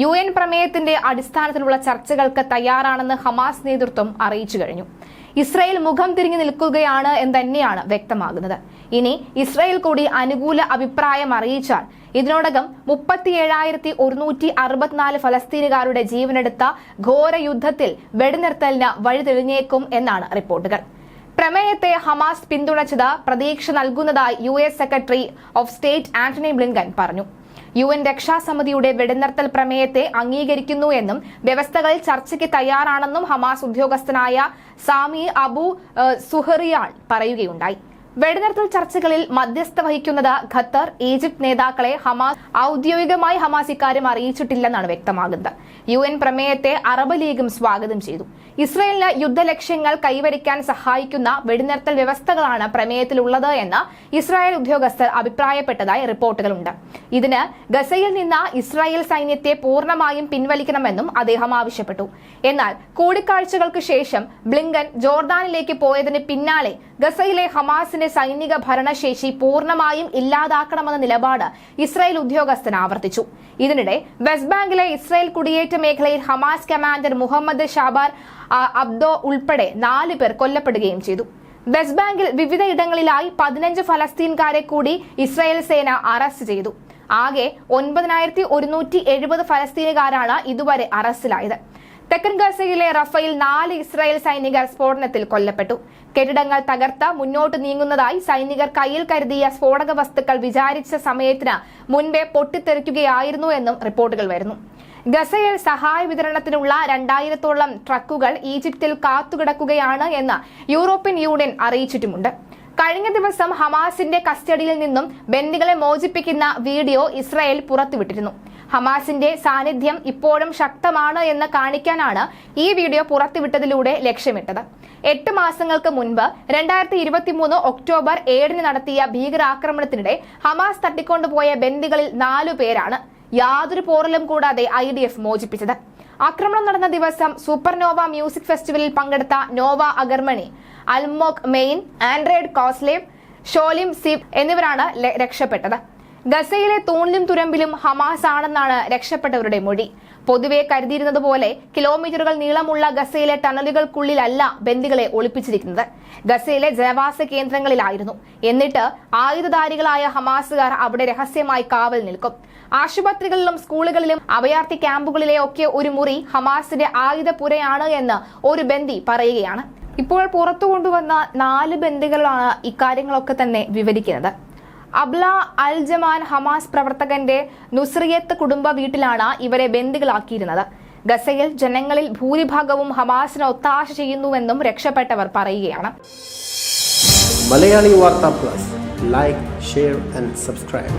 U N പ്രമേയത്തിന്റെ അടിസ്ഥാനത്തിലുള്ള ചർച്ചകൾക്ക് തയ്യാറാണെന്ന് ഹമാസ് നേതൃത്വം അറിയിച്ചു കഴിഞ്ഞു. ഇസ്രായേൽ മുഖം തിരിഞ്ഞു നിൽക്കുകയാണ് എന്ന് തന്നെയാണ് വ്യക്തമാകുന്നത്. ഇനി ഇസ്രായേൽ കൂടി അനുകൂല അഭിപ്രായം അറിയിച്ചാൽ ഇതിനോടകം മുപ്പത്തിയേഴായിരത്തി ഒരുന്നൂറ്റി അറുപത്തിനാല് ഫലസ്തീനുകാരുടെ ജീവനെടുത്ത ഘോര യുദ്ധത്തിൽ വെടിനിർത്തലിന് വഴി തെളിഞ്ഞേക്കും എന്നാണ് റിപ്പോർട്ടുകൾ. പ്രമേയത്തെ ഹമാസ് പിന്തുണച്ചത് പ്രതീക്ഷ നൽകുന്നതായി U S secretary of state Antony Blinken പറഞ്ഞു. യു എൻ രക്ഷാസമിതിയുടെ വെടിനിർത്തൽ പ്രമേയത്തെ അംഗീകരിക്കുന്നു എന്നും വ്യവസ്ഥകൾ ചർച്ചയ്ക്ക് തയ്യാറാണെന്നും ഹമാസ് ഉദ്യോഗസ്ഥനായ സാമി അബു സുഹറിയാൾ പറയുകയുണ്ടായി. വെടിനിർത്തൽ ചർച്ചകളിൽ മധ്യസ്ഥ വഹിക്കുന്നത് ഖത്തർ ഈജിപ്ത് നേതാക്കളെ ഹമാസ് ഔദ്യോഗികമായി ഹമാസ് ഇക്കാര്യം അറിയിച്ചിട്ടില്ലെന്നാണ് വ്യക്തമാകുന്നത്. യു എൻ പ്രമേയത്തെ അറബ് ലീഗും സ്വാഗതം ചെയ്തു. ഇസ്രയേലിന് യുദ്ധലക്ഷ്യങ്ങൾ കൈവരിക്കാൻ സഹായിക്കുന്ന വെടിനിർത്തൽ വ്യവസ്ഥകളാണ് പ്രമേയത്തിലുള്ളത് എന്ന് ഇസ്രായേൽ ഉദ്യോഗസ്ഥർ അഭിപ്രായപ്പെട്ടതായി റിപ്പോർട്ടുകളുണ്ട്. ഇതിന് ഗസയിൽ നിന്ന് ഇസ്രായേൽ സൈന്യത്തെ പൂർണമായും പിൻവലിക്കണമെന്നും അദ്ദേഹം ആവശ്യപ്പെട്ടു. എന്നാൽ കൂടിക്കാഴ്ചകൾക്ക് ശേഷം ബ്ലിങ്കൻ ജോർദാനിലേക്ക് പോയതിന് പിന്നാലെ ഗസയിലെ ഹമാസിന്റെ സൈനിക ഭരണശേഷി പൂർണമായും ഇല്ലാതാക്കണമെന്ന നിലപാട് ഇസ്രായേൽ ഉദ്യോഗസ്ഥൻ ആവർത്തിച്ചു. ഇതിനിടെ വെസ്റ്റ് ബാങ്കിലെ ഇസ്രായേൽ കുടിയേറ്റ മേഖലയിൽ Hamas commander Mohammed Shabar Abdo ഉൾപ്പെടെ നാല് പേർ കൊല്ലപ്പെടുകയും ചെയ്തു. വെസ്റ്റ് ബാങ്കിൽ വിവിധ ഇടങ്ങളിലായി പതിനഞ്ച് ഫലസ്തീൻകാരെ കൂടി ഇസ്രായേൽ സേന അറസ്റ്റ് ചെയ്തു. ആകെ ഒൻപതിനായിരത്തി ഒരുന്നൂറ്റി എഴുപത് ഫലസ്തീനുകാരാണ് ഇതുവരെ അറസ്റ്റിലായത്. തെക്കൻ ഗസയിലെ റഫയിൽ നാല് ഇസ്രായേൽ സൈനികർ സ്ഫോടനത്തിൽ കൊല്ലപ്പെട്ടു. കെട്ടിടങ്ങൾ തകർത്ത് മുന്നോട്ട് നീങ്ങുന്നതായി സൈനികർ കയ്യിൽ കരുതിയ സ്ഫോടക വസ്തുക്കൾ വിചാരിച്ച സമയത്തിന് മുൻപേ പൊട്ടിത്തെറിക്കുകയായിരുന്നു എന്നും റിപ്പോർട്ടുകൾ വരുന്നു. ഗസയിൽ സഹായ വിതരണത്തിനുള്ള രണ്ടായിരത്തോളം ട്രക്കുകൾ ഈജിപ്തിൽ കാത്തുകിടക്കുകയാണ് എന്ന് യൂറോപ്യൻ യൂണിയൻ അറിയിച്ചിട്ടുമുണ്ട്. കഴിഞ്ഞ ദിവസം ഹമാസിന്റെ കസ്റ്റഡിയിൽ നിന്നും ബന്ദികളെ മോചിപ്പിക്കുന്ന വീഡിയോ ഇസ്രായേൽ പുറത്തുവിട്ടിരുന്നു. ഹമാസിന്റെ സാന്നിധ്യം ഇപ്പോഴും ശക്തമാണ് എന്ന് കാണിക്കാനാണ് ഈ വീഡിയോ പുറത്തുവിട്ടതിലൂടെ ലക്ഷ്യമിട്ടത്. എട്ട് മാസങ്ങൾക്ക് മുൻപ് രണ്ടായിരത്തി ഇരുപത്തി മൂന്ന് ഒക്ടോബർ ഏഴിന് നടത്തിയ ഭീകരാക്രമണത്തിനിടെ ഹമാസ് തട്ടിക്കൊണ്ടുപോയ ബന്ദികളിൽ നാലു പേരാണ്. യാതൊരു പോറലും കൂടാതെ ഐ ഡി എഫ് മോചിപ്പിച്ചത്. ആക്രമണം നടന്ന ദിവസം സൂപ്പർനോവ മ്യൂസിക് ഫെസ്റ്റിവലിൽ പങ്കെടുത്ത Noa അഗർമണി Almog Meir Andrey Kozlov Shlomi Ziv എന്നിവരാണ് രക്ഷപ്പെട്ടത്. ഗസയിലെ തൂണിലും തുരമ്പിലും ഹമാസ് ആണെന്നാണ് രക്ഷപ്പെട്ടവരുടെ മൊഴി. പൊതുവെ കരുതിയിരുന്നതുപോലെ കിലോമീറ്ററുകൾ നീളമുള്ള ഗസയിലെ ടണലുകൾക്കുള്ളിലല്ല ബന്ദികളെ ഒളിപ്പിച്ചിരിക്കുന്നത്. ഗസയിലെ ജനവാസ കേന്ദ്രങ്ങളിലായിരുന്നു. എന്നിട്ട് ആയുധധാരികളായ ഹമാസുകാർ അവിടെ രഹസ്യമായി കാവൽ നിൽക്കും. ആശുപത്രികളിലും സ്കൂളുകളിലും അഭയാർത്ഥി ക്യാമ്പുകളിലെ ഒക്കെ ഒരു മുറി ഹമാസിന്റെ ആയുധപുരയാണ് എന്ന് ഒരു ബന്ദി പറയുകയാണ്. ഇപ്പോൾ പുറത്തു കൊണ്ടുവന്ന നാല് ബന്ദികളാണ് ഇക്കാര്യങ്ങളൊക്കെ തന്നെ വിവരിക്കുന്നത്. അബ്ല അൽ ജമാൻ ഹമാസ് പ്രവർത്തകന്റെ നുസ്രിയത്ത് കുടുംബ വീട്ടിലാണ് ഇവരെ ബന്ദികളാക്കിയിരുന്നത്. ഗസയിൽ ജനങ്ങളിൽ ഭൂരിഭാഗവും ഹമാസിന് ഒത്താശ ചെയ്യുന്നുവെന്നും രക്ഷപ്പെട്ടവർ പറയുകയാണ്. Malayali Vartha plus. Like share and subscribe